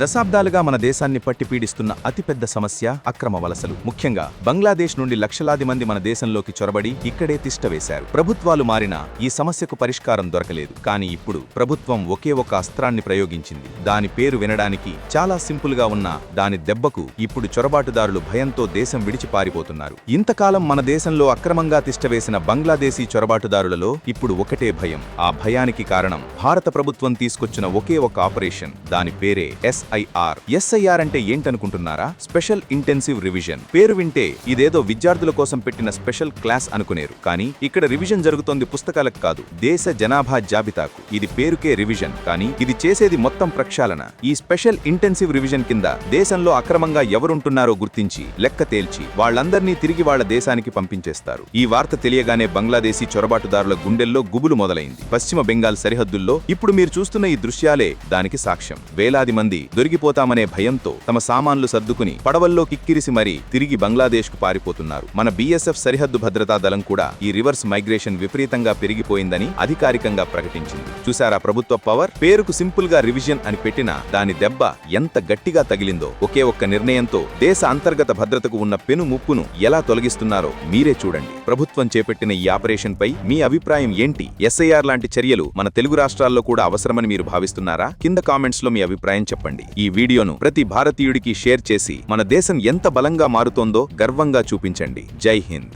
దశాబ్దాలుగా మన దేశాన్ని పట్టిపీడిస్తున్న అతిపెద్ద సమస్య అక్రమ వలసలు. ముఖ్యంగా బంగ్లాదేశ్ నుండి లక్షలాది మంది మన దేశంలోకి చొరబడి ఇక్కడే తిష్టవేశారు ప్రభుత్వాలు మారినా ఈ సమస్యకు పరిష్కారం దొరకలేదు. కానీ ఇప్పుడు ప్రభుత్వం ఒకే ఒక అస్త్రాన్ని ప్రయోగించింది. దాని పేరు వినడానికి చాలా సింపుల్గా ఉన్న దాని దెబ్బకు ఇప్పుడు చొరబాటుదారులు భయంతో దేశం విడిచి పారిపోతున్నారు. ఇంతకాలం మన దేశంలో అక్రమంగా తిష్టవేసిన బంగ్లాదేశీ చొరబాటుదారులలో ఇప్పుడు ఒకటే భయం. ఆ భయానికి కారణం భారత ప్రభుత్వం తీసుకొచ్చిన ఒకే ఒక ఆపరేషన్. దాని పేరే ఎస్ ఎస్ఐఆర్ ఎస్ఐఆర్ అంటే ఏంటనుకుంటున్నారా? స్పెషల్ ఇంటెన్సివ్ రివిజన్ పేరు వింటే ఇదేదో విద్యార్థుల కోసం పెట్టిన స్పెషల్ క్లాస్ అనుకునేరు. కానీ ఇక్కడ రివిజన్ జరుగుతోంది పుస్తకాలకు కాదు. దేశ జనాభా జాబితాకు. ఇది పేరుకే రివిజన్ కానీ ఇది చేసేది మొత్తం ప్రక్షాళన. ఈ స్పెషల్ ఇంటెన్సివ్ రివిజన్ కింద దేశంలో అక్రమంగా ఎవరుంటున్నారో గుర్తించి లెక్క తేల్చి వాళ్ళందర్నీ తిరిగి వాళ్ళ దేశానికి పంపించేస్తారు. ఈ వార్త తెలియగానే బంగ్లాదేశీ చొరబాటుదారుల గుండెల్లో గుబులు మొదలైంది. పశ్చిమ బెంగాల్ సరిహద్దుల్లో ఇప్పుడు మీరు చూస్తున్న ఈ దృశ్యాలే దానికి సాక్ష్యం. వేలాది మంది దొరికిపోతామనే భయంతో తమ సామాన్లు సర్దుకుని పడవల్లో కిక్కిరిసి మరీ తిరిగి బంగ్లాదేశ్కు పారిపోతున్నారు. మన బీఎస్ఎఫ్ సరిహద్దు భద్రతా దళం కూడా ఈ రివర్స్ మైగ్రేషన్ విపరీతంగా పెరిగిపోయిందని అధికారికంగా ప్రకటించింది. చూసారా ప్రభుత్వ పవర్? పేరుకు సింపుల్గా రివిజన్ అని పెట్టినా దాని దెబ్బ ఎంత గట్టిగా తగిలిందో ఒకే ఒక్క నిర్ణయంతో దేశ అంతర్గత భద్రతకు ఉన్న పెను ముప్పును ఎలా తొలగిస్తున్నారో మీరే చూడండి. ప్రభుత్వం చేపట్టిన ఈ ఆపరేషన్ పై మీ అభిప్రాయం ఏంటి? ఎస్ఐఆర్ లాంటి చర్యలు మన తెలుగు రాష్ట్రాల్లో కూడా అవసరమని మీరు భావిస్తున్నారా? కింద కామెంట్స్లో మీ అభిప్రాయం చెప్పండి. ఈ వీడియోను ప్రతి భారతీయుడికి షేర్ చేసి మన దేశం ఎంత బలంగా మారుతోందో గర్వంగా చూపించండి. జై హింద్.